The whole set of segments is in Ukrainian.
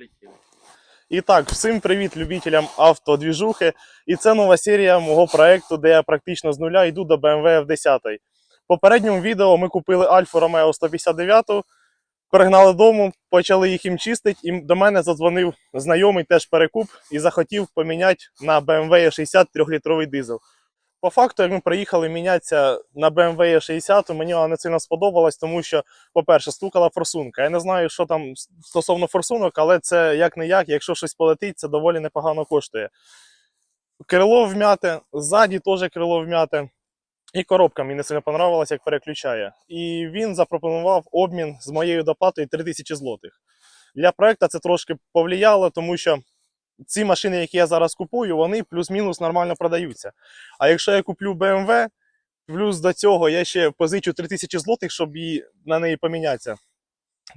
полетіли. І так, всім привіт любителям автодвіжухи. І це нова серія мого проекту, де я практично з нуля йду до BMW F10. В попередньому відео ми купили Альфу Ромео 159, перегнали дому, почали їх їм чистити, і до мене задзвонив знайомий теж перекуп і захотів поміняти на BMW 60 3-літровий дизель. По факту, як ми приїхали мінятися на BMW 60, мені вона не сильно сподобалась, тому що по-перше, стукала форсунка. Я не знаю, що там стосовно форсунок, але це як не як, якщо щось полетить, це доволі непогано коштує. Крило вмяте, ззаді теж крило вмяте. І коробка мені не сильно понравилась, як переключає. І він запропонував обмін з моєю доплатою 3000 злотих. Для проекту це трошки повлияло, тому що ці машини, які я зараз купую, вони плюс-мінус нормально продаються. А якщо я куплю BMW, плюс до цього я ще позичу 3000 злотих, щоб її, на неї помінятися,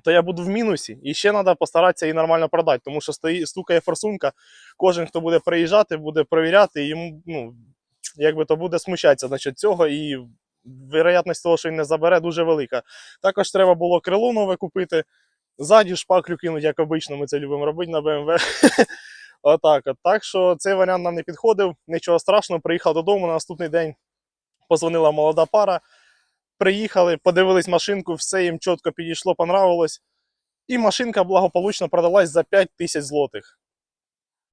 то я буду в мінусі. І ще треба постаратися її нормально продати, тому що стої, стукає форсунка. Кожен, хто буде приїжджати, буде перевіряти, і йому ну, якби то буде смущатися значить, цього. І вероятність того, що він не забере, дуже велика. Також треба було крило нове купити. Ззаді шпаклю кинуть, як обично, ми це любимо робити на BMW. Отак. от. Так що цей варіант нам не підходив, нічого страшного. Приїхав додому на наступний день позвонила молода пара. Приїхали, подивились машинку, все їм чітко підійшло, понравилось. І машинка благополучно продалась за 5 тисяч злотих.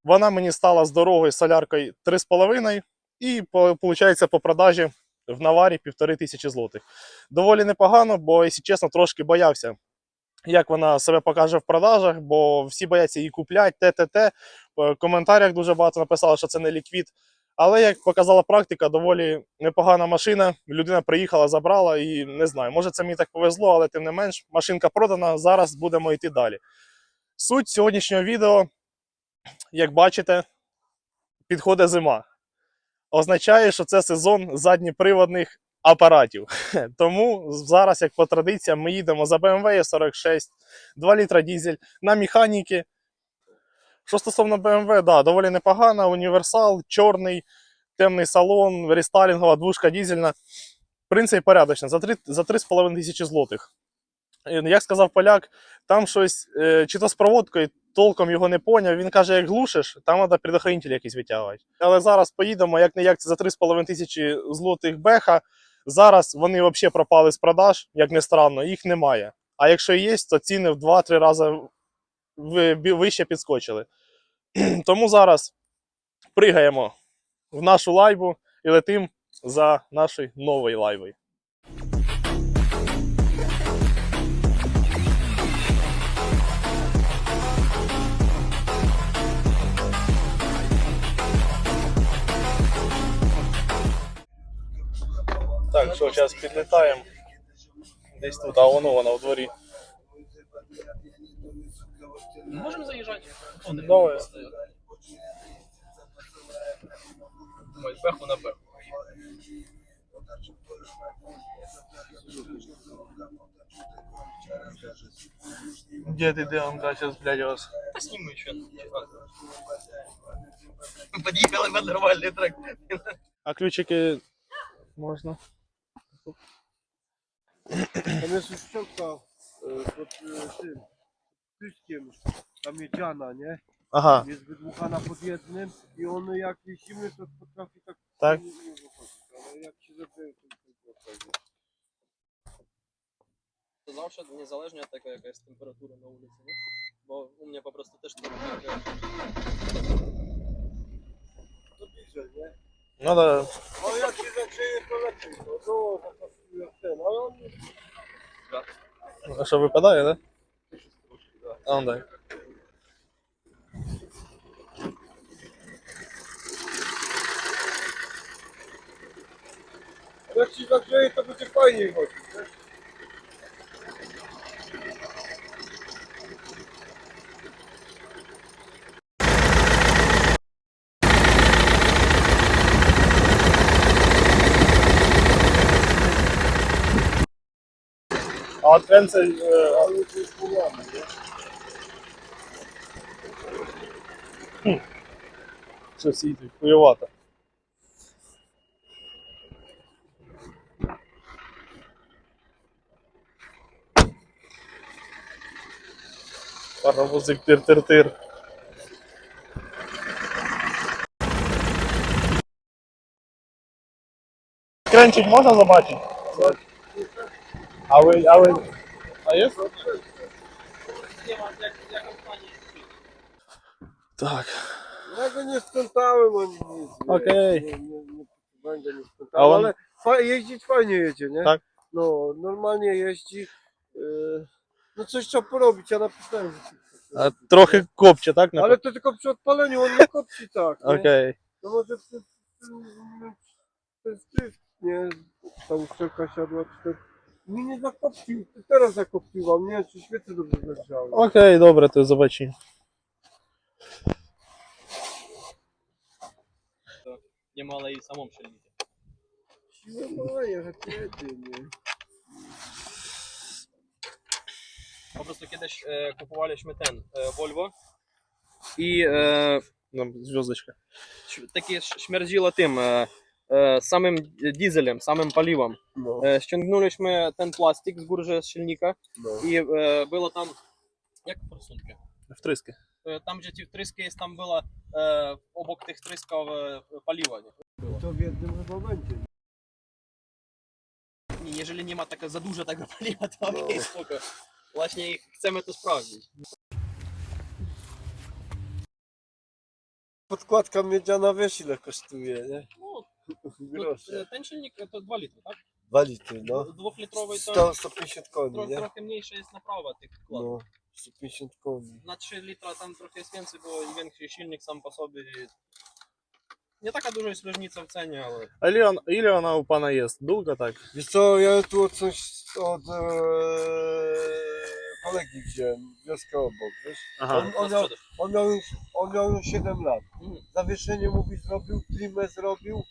Вона мені стала з дорогою соляркою 3,5 і, виходить, по продажі в наварі 1,5 тисячі злотих. Доволі непогано, бо, якщо чесно, трошки боявся, як вона себе покаже в продажах, бо всі бояться її купляти, те-те-те. В коментарях дуже багато написали, що це не ліквід. Але як показала практика, доволі непогана машина. Людина приїхала, забрала і не знаю, може це мені так повезло, але тим не менш, машинка продана. Зараз будемо йти далі. Суть сьогоднішнього відео, як бачите, підходить зима. Означає, що це сезон задніприводних апаратів. Тому зараз, як по традиціям, ми їдемо за BMW 46, 2 літра дізель на механіки. Що стосовно BMW, да, доволі непогана, універсал, чорний, темний салон, рестайлінгова, двушка дізельна. В принципі, порядочно, за 3 за 3,5 тисячі злотих. Е, Як сказав поляк, там щось, е, чи то з проводкою, толком його не поняв. Він каже, як глушиш, там треба предохранитель якийсь витягувати. Але зараз поїдемо, як не як це за 3,5 тисячі злотих беха. Зараз вони взагалі пропали з продаж, як не странно, їх немає. А якщо є, то ціни в 2-3 рази вище підскочили. Тому зараз пригаємо в нашу лайву і летим за нашою новою лайвою. Так, що, зараз підлітаємо. Десь тут, а воно вона в дворі. Можемо заїжджати? О, не Давай. Ой, пеху на пеху. Де ти, де он, да, зараз, блядь, вас. Та сніми ще. Под'їхали на нормальний трек. А ключики можна? Tam jest już ściągka e, pod e, tym pyskiem ta miedziana, nie? Aha, Jest wydmuchana pod jednym i on jak jest zimny to potrafi tak Tak? wychodzić, ale jak się to. To zawsze niezależnie od tego, jaka jest temperatura na ulicy, nie? Bo u mnie po prostu też to bliżej, nie? No ale... No jak się zaczyna, to lepiej. No to jak ten, ale on... Jeszcze wypadaje, tak? A on daj. Jak się zagrzeje, to będzie fajniej chodzić. А от е, Ale to jest połamy, nie? Щось їде, хуєвато. Паровозик тир-тир-тир. Кренчик можна побачити? Ały, ały. A jest? Tak. No ja go nie skrętałem ani nic. Okej. Będę nie ale fa- jeździć fajnie jedzie, nie? Tak. No, normalnie jeździ. Yy, no coś trzeba porobić, ja napisałem. że coś A trochę kopcie, tak? Na Ale to tylko przy odpaleniu, on nie kopci tak. Okej. No może przez ten stysk, nie? Ta uszczelka siadła, czy Nie zakopcił, teraz zakopciłam, nie wiem, czy świece dobrze zagrzały. Окей, добре, то zobaczymy. Немало и в самом шельнике. Moje, rakiety, nie? Po prostu kiedyś e, kupowaliśmy ten e, Volvo i e, Нам зв'язочка. ś- śmierdziło tym e, e, samym dieselem, samym paliwem. No, E, ściągnęliśmy ten plastik z góry z no. i e, było tam jak. Втриски. E, jest, tam było e, obok tych wtrysków e, paliwo. Nie? To w jednym chyba będzie. I jeżeli nie ma taka za dużo tego paliwa, to okej, spoko. Właśnie chcemy to sprawdzić. Podkładka miedziana wiesz ile kosztuje, nie? No, Grosze. e, ten silnik to 2 litry, tak? 2 litry, no. Dwulitrowy to 100, 150 koni, tro, nie? trochę mniejsza jest naprawa tych wkładów. No, 150 koni. Na 3 litra tam trochę jest więcej, bo i większy silnik sam po sobie. i Nie taka duża jest różnica w cenie, ale А Ілі, вон- ілі вона у пана є? Дулка так? Wiesz co, ja tu od coś od e, kolegi wziąłem, wioskę obok, wiesz? Ага. On, on, na miał, sprzedaż. on, miał już, on miał już 7 lat. Mhm. Zawieszenie mówi zrobił, klimę zrobił.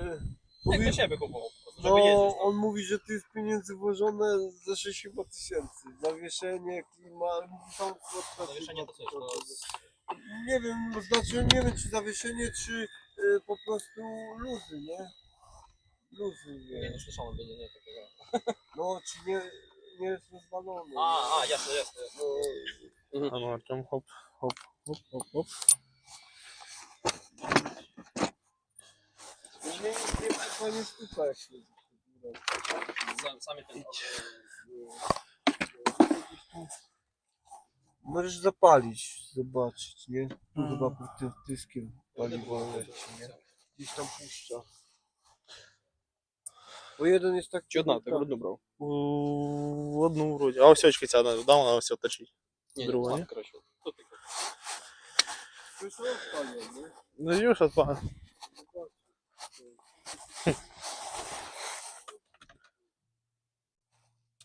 tak, mówi, Jak siebie kupował no, on mówi, że tu jest pieniędzy włożone ze 6 tysięcy. Zawieszenie, klimat, tam Zawieszenie to coś, to jest- Nie wiem, znaczy nie wiem czy zawieszenie, czy y, po prostu luzy, nie? Luzy, Nie, nie wiesz. słyszałem, nie, nie, nie takiego. No, czy nie, nie jest rozwalony. A, a, jasne, jasne. jasne. No, Dobra, tam hop, hop, hop, hop, hop. nie, nie przykłanie stupa jak się Sam- Sami ten. Możesz zapalić, zobaczyć, nie? Tu Mhm. chyba pod tym dyskiem paliwo leci, nie? Gdzieś tam puszcza. Bo jeden jest tak Чи одна, ти ciutko. грудну брав? У одну вроді. А ось очки ця, да, вона ось точить. Ні, Друга, ні, ні? коротше. Тут таке. To jest rozpalenie, nie? Ну, już od pana.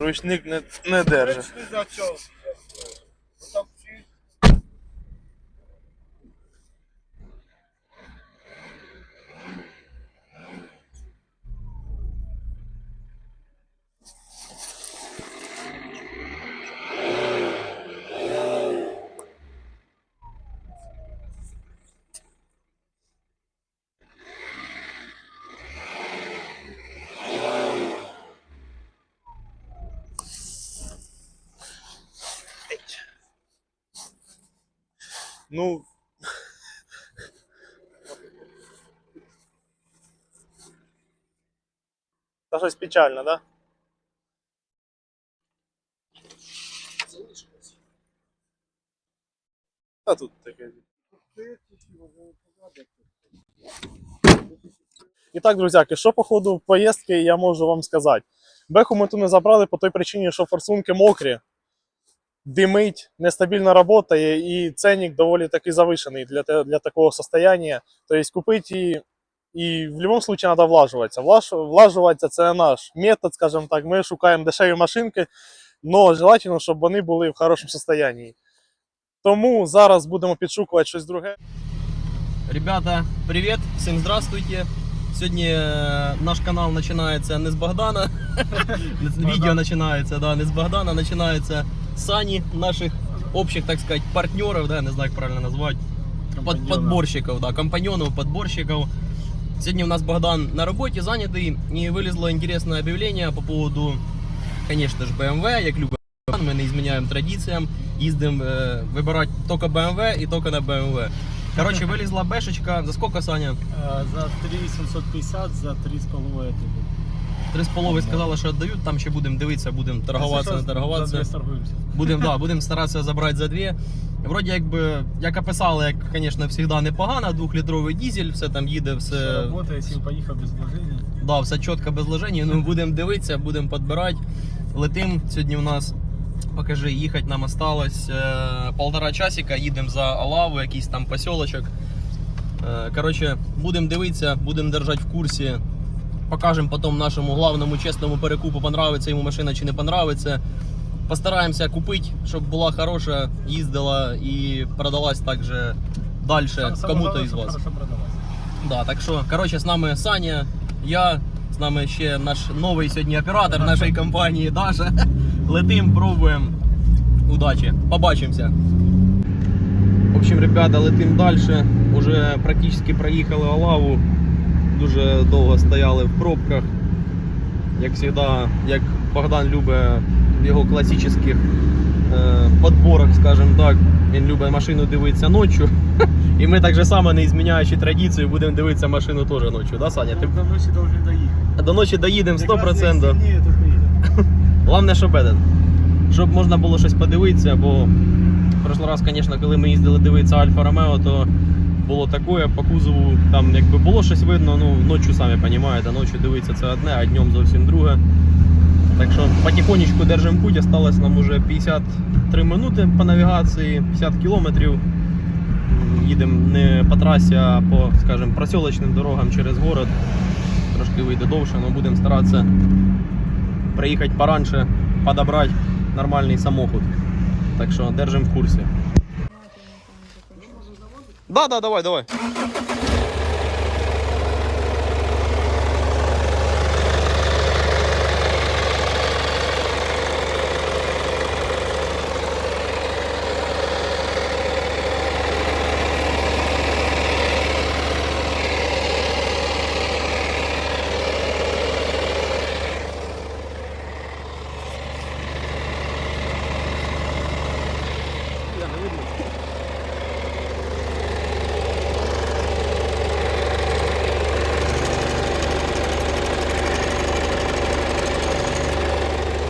Ручник не, не держить. Ну. Та щось печально, так? Да? Та тут таке. І так, друзяки, що по ходу поїздки я можу вам сказати? Беху ми тут не забрали по той причині, що форсунки мокрі димить, нестабільно працює, і ценник доволі таки завишений для, для такого состояння. Тобто купити її і в будь-якому випадку треба влажуватися. Влаж, влажуватися це наш метод, скажімо так. Ми шукаємо дешеві машинки, але желательно, щоб вони були в хорошому стані. Тому зараз будемо підшукувати щось друге. Ребята, привет, всем здравствуйте. Сегодня э, наш канал начинается не с Богдана, видео начинается, да, не с Богдана, начинается с Сани, наших общих, так сказать, партнеров, да, не знаю, как правильно назвать, под, подборщиков, да, компаньонов, подборщиков. Сегодня у нас Богдан на работе занятый, и вылезло интересное объявление по поводу, конечно же, BMW, як любить Богдан, ми не изменяем традициям, їздим е, вибирати тільки BMW і тільки на BMW. Короче, вылезла бешечка. За сколько, Саня? За 3750, за 3,5 тобі. Три з половиною сказали, що віддають. Там ще будемо дивитися, будемо торгуватися, не торгуватися. Будемо да, будем старатися забрати за дві. Вроді якби, як описали, як, звісно, завжди непогано, двохлітровий дизель, все там їде, Все все, работає, сім поїхав без вложення. да, все чітко без ложень. Ну, будемо дивитися, будемо підбирати. Летим. Сьогодні у нас, покажи, їхати нам осталось е, полтора часика, їдемо за Алаву, якийсь там поселочок. Е, Коротше, будемо дивитися, будемо держати в курсі. Покажемо потім нашому главному чесному перекупу, понравиться йому машина чи не понравиться. Постараємося купити, щоб була хороша, їздила і продалась також далі кому-то із вас. Да, так що, коротше, з нами Саня, я, з нами ще наш новий сьогодні оператор нашої компанії Даша. Летим, пробуємо. Удачі, побачимося. В общем, ребята, летим далі. Уже практично проїхали Олаву. Дуже довго стояли в пробках. Як завжди, як Богдан любить в його класичних е, подборах, скажімо так, він любить машину дивитися ночі. І ми так же само, не зміняючи традицію, будемо дивитися машину теж ночі, да, Саня? Ти До ночі доїхати. до ночі доїдемо 100%. Якраз як сильніє, то. Головне, щоб этот, щоб можна було щось подивитися, бо в прошлий раз, звісно, коли ми їздили дивитися Альфа Ромео, то було таке по кузову, там якби було щось видно, ну ночі самі розумієте, ночі дивитися це одне, а днем зовсім друге. Так що потихонечку держимо путь, осталось нам уже 53 минути по навігації, 50 кілометрів. Їдемо не по трасі, а по, скажімо, просілочним дорогам через город. Трошки вийде довше, але будемо старатися приїхати пораньше, подобрати нормальний самохід. Так що держимо в курсі. Да, да, давай, давай.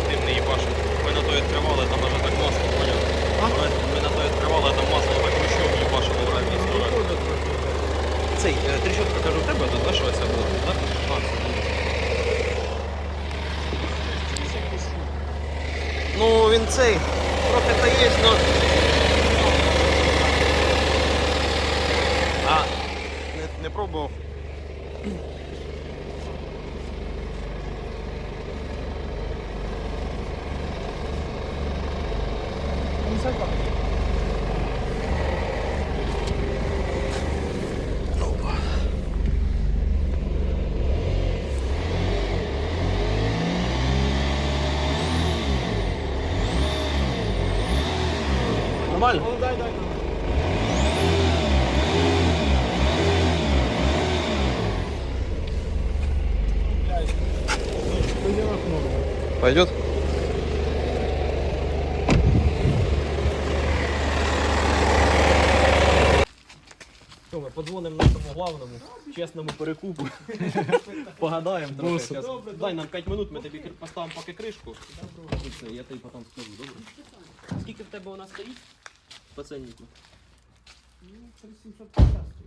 Тим не їбашив. Ми на то відкривали, там вже так масло, поняв? Ми, ми на то відкривали, там масло так ручом їбашило в рамі сторони. Цей, е, тріщотка, кажу, що це було? Ну, він цей, трохи та є, но... А, не, не пробував. Нормально? Ну, дай, дай. Пойдет? подзвонимо нашому главному, чесному перекупу. Погадаємо. Дай нам 5 минут, ми тобі поставимо поки кришку. І все, я тобі потім скажу, добре? Скільки в тебе вона стоїть? По ценнику?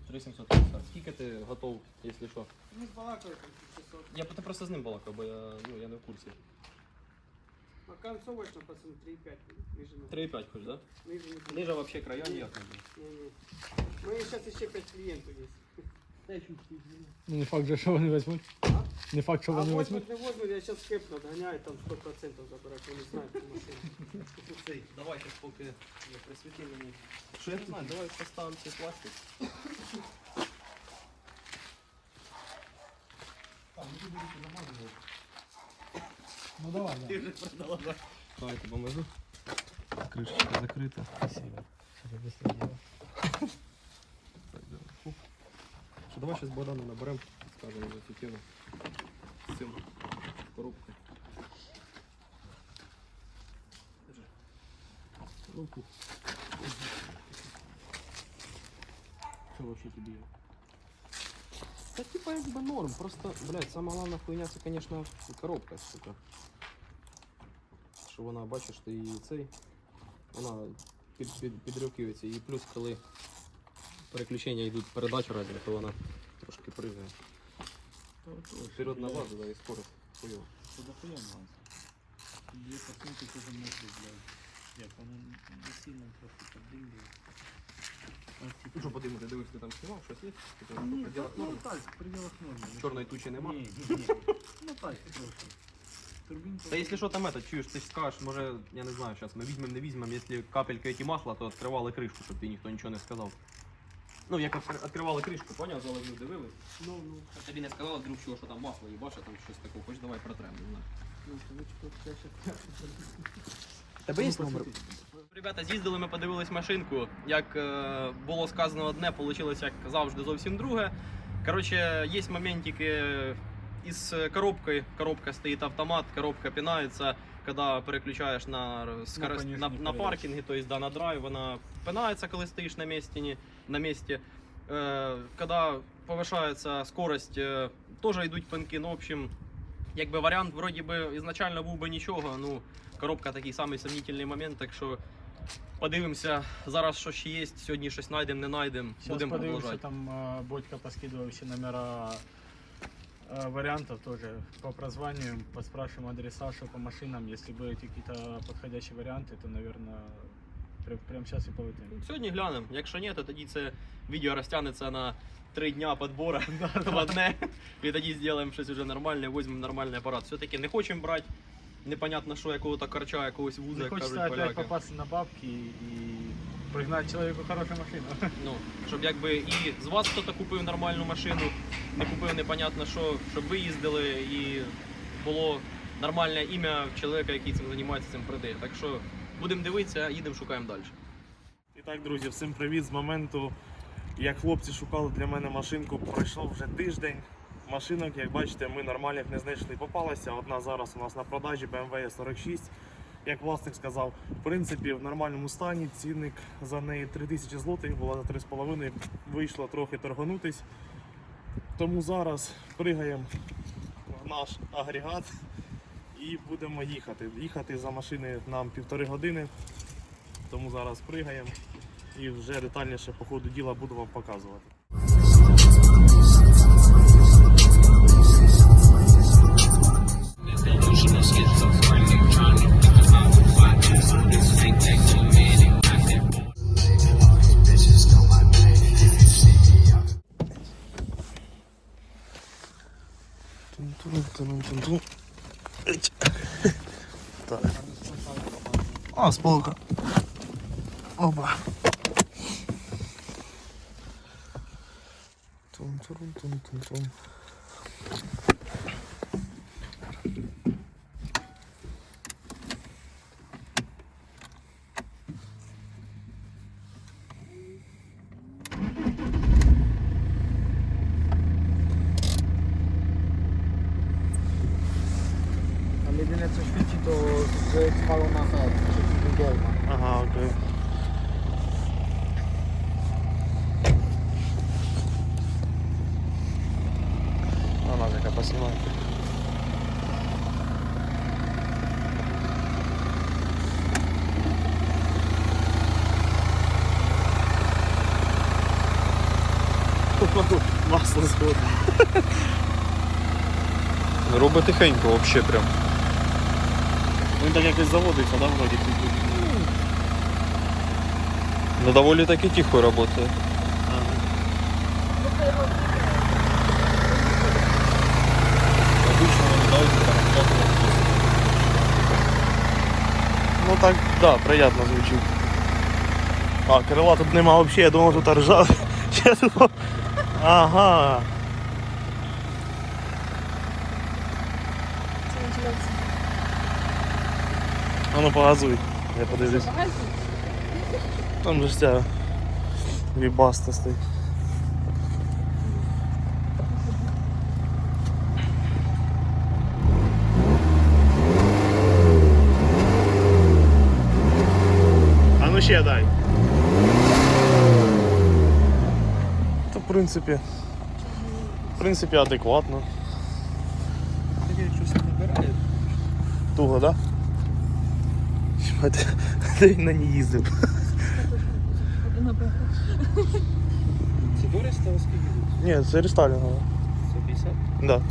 3750. Скільки ти готов, якщо що? Ну, балакаю там 600. Я ти просто з ним балакав, бо я, ну, я не в курсі. А концовочно, пацан, 3,5. Ниже не 3,5 хоч, да? Ниже не Нижа вообще края ніяк не буде. Не-не. Мы сейчас еще 5 клиентов есть. Ну, не факт же, що вони візьмуть. Не факт, що А вони возьмут, візьмуть. не возьмут, я сейчас кэп надгоняю, там 100% забирать, я не знаю, эту машину. Цей, давай щас поки не присвіти мені. Що я не знаю, давай поставимо цей пластик. Ну Давай, да. Ти вже продала, да? Давайте поможу. Кришечка закрита. Спасибо. Що ти быстро делаешь. Так, да. Фу. Що, давай зараз Богдану наберемо, скажемо за цю тему. З цим коробкою. Держи. Руку. Що вообще тобі? Та типа якби норм, просто, блядь, сама головна хуйня це, конечно, коробка, сука. Що вона, бачиш, ти її цей, вона під, під, підрюкується. І плюс, коли переключення йдуть передачі разні, то вона трошки пригає. Вперед назад, да, і скорость. Хуйово. Це дохуя нюанс. Дві посилки кожен метрів, блядь. Як вони не сильно трохи подимлюють. Ну що подивимо, ти дивишся, ти там знімав, щось є? Ти там Ні, в пределах ну норми? так, в пределах норми. Чорної тучі нема? Ні, ні, ні. Ну так, трохи. Турбінка. Та якщо що там это, чуєш, ти ж скажеш, може, я не знаю, зараз ми візьмемо, не візьмемо, якщо капелька эти масла, то відкривали кришку, щоб ти ніхто нічого не сказав. Ну, як відкр- відкривали кришку, поняв, залазив, дивились. Ну, ну, А тобі не сказали, друг, чого, що там масло їбаше, там щось таке, хоч давай протрем, не знаю. ну, кавычка, я сейчас... Тебе є номер? Ребята, з'їздили, ми подивились машинку. Як е, було сказано одне, вийшло, як завжди, зовсім друге. Коротше, є моментики із коробкою. Коробка стоїть автомат, коробка пинається. Коли переключаєш на, скорость, пониженій на, на, паркінги, тобто да, на драйв, вона пинається, коли стоїш на місці. На місці. Е, коли повишається скорость, е, теж йдуть пинки. Ну, в общем, якби варіант вроді би ізначально був би нічого. Ну, коробка такий самий сумнітельний момент, так що подивимося зараз, що ще є. Сьогодні щось знайдемо, не знайдемо. Сейчас Будемо подивимося, продовжувати. там э, Бодька поскидывал все номера э, вариантов тоже по прозванию, поспрашиваем адреса, что по машинам. Если будут какие-то подходящие варианты, то, наверное, прямо сейчас и полетим. Сьогодні глянемо. Якщо ні, то тоді це відео розтягнеться на три дня підбору в одне. І тоді зробимо щось уже нормальне, візьмемо нормальний апарат. Все-таки не хочемо брати. Непонятно, що якого-то корча, якогось вуза, Не як хочется кажуть опять поляки. попасться на бабки и пригнать человеку хорошую машину. Ну, щоб якби і з вас хтось купив нормальну машину, не купив непонятно що, щоб ви їздили і було нормальне ім'я в чоловіка, який цим займається, цим продає. Так що будемо дивитися, їдемо, шукаємо далі. І так, друзі, всім привіт з моменту, як хлопці шукали для мене машинку, пройшло вже тиждень. Машинок, як бачите, ми нормальних не знайшли. Попалася. Одна зараз у нас на продажі BMW 46 Як власник сказав, в принципі, в нормальному стані цінник за неї 3000 злотих, була за 3,5, вийшло трохи торгонутись. Тому зараз пригаємо в наш агрегат і будемо їхати. Їхати за машини нам півтори години. Тому зараз пригаємо і вже детальніше по ходу діла буду вам показувати. Так. А, сполка. Опа. Тун-тун-тун-тун-тун. Ale Масло сходить. Робить тихенько, взагалі прям. Він так якось заводиться, да, вроді? Ну доволі таки тихо працює. Обычно вони дають Ну так, да, приятно звучить. А, крила тут нема вообще, я думав, тут ржав. Я думав. Ага. А ну погазуй, я подивлюсь. Там же ж ця вібаста стоїть. Принципі. В принципі, адекватно. щось набирає. Туго, да? Де- він на ній їздив? Це Доріс та скільки? Ні, це рестайлінгова. 150? Да.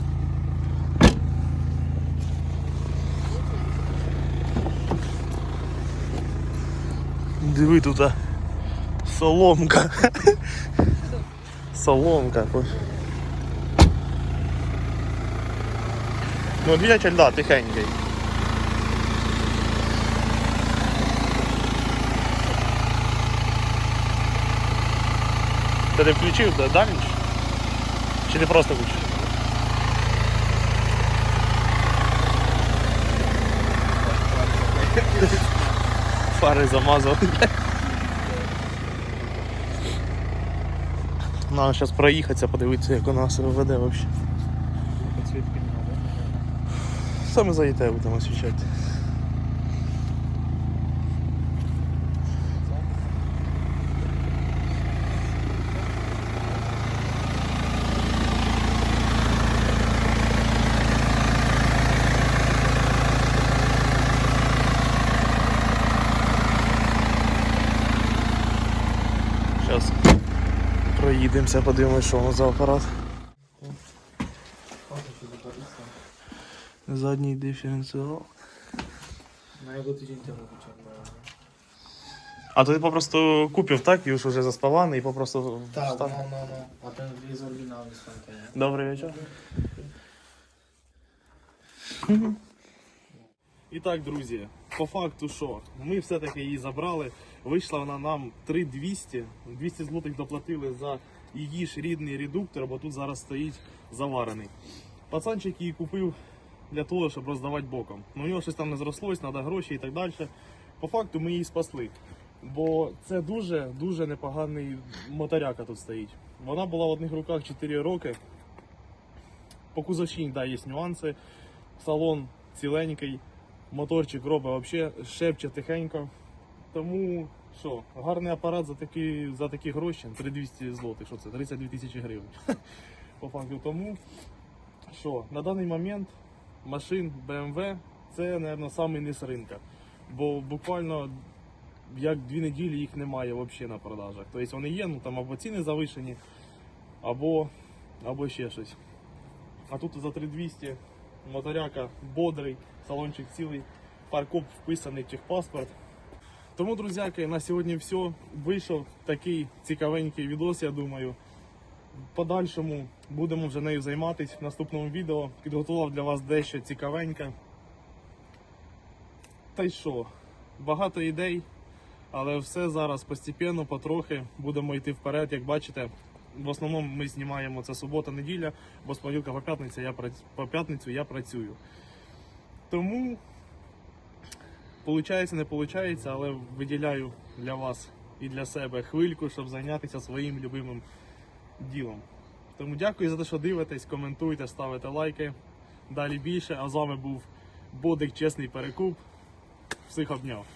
Диви тут. Соломка. Соломка. Ну, двигатель, да, тихенький. Ти не включив да, дальніше? Чи ти просто включив? Фари замазав. Надо зараз проїхатися, подивитися, як вона себе веде взагалі. Саме за ІТ будемо освічати. Зараз проїдемося, подивимося, що нас за апарат. Задній диференціал. А то ти попросту купив, так? І вже заспаваний і попросту Так, встав. ну, ну, ну. А jest oryginalny z Добрий вечір. І так, друзі, по факту що? Ми все-таки її забрали. Вийшла вона нам 3200. 200 злотих доплатили за її ж рідний редуктор, бо тут зараз стоїть заварений. Пацанчик її купив для того, щоб роздавати боком. Ну у нього щось там не зрослось, треба гроші і так далі. По факту ми її спасли. Бо це дуже дуже непоганий моторяка тут стоїть. Вона була в одних руках 4 роки. По кузовщині, да, є нюанси. Салон ціленький, моторчик робить взагалі шепче тихенько. Тому що, гарний апарат за такі, за такі гроші, 3200 злотих, що це, 32 тисячі гривень. По факту тому, що на даний момент машин BMW це, мабуть, самий низ ринка. Бо буквально як дві неділі їх немає взагалі на продажах. Тобто вони є, ну там або ціни завишені, або, або ще щось. А тут за 3200 моторяка бодрий, салончик цілий, паркоп вписаний в техпаспорт. Тому, друзяки, на сьогодні все. Вийшов такий цікавенький відос, я думаю. Подальшому будемо вже нею займатися в наступному відео. Підготував для вас дещо цікавеньке. Та й що? Багато ідей, але все зараз постепенно, потрохи будемо йти вперед. Як бачите, в основному ми знімаємо це субота-неділя, бо з понеділка по п'ятницю я працюю. Тому, виходить, не виходить, але виділяю для вас і для себе хвильку, щоб зайнятися своїм любимим ділом. Тому дякую за те, що дивитесь, коментуйте, ставите лайки. Далі більше. А з вами був Бодик Чесний Перекуп. Всіх обняв.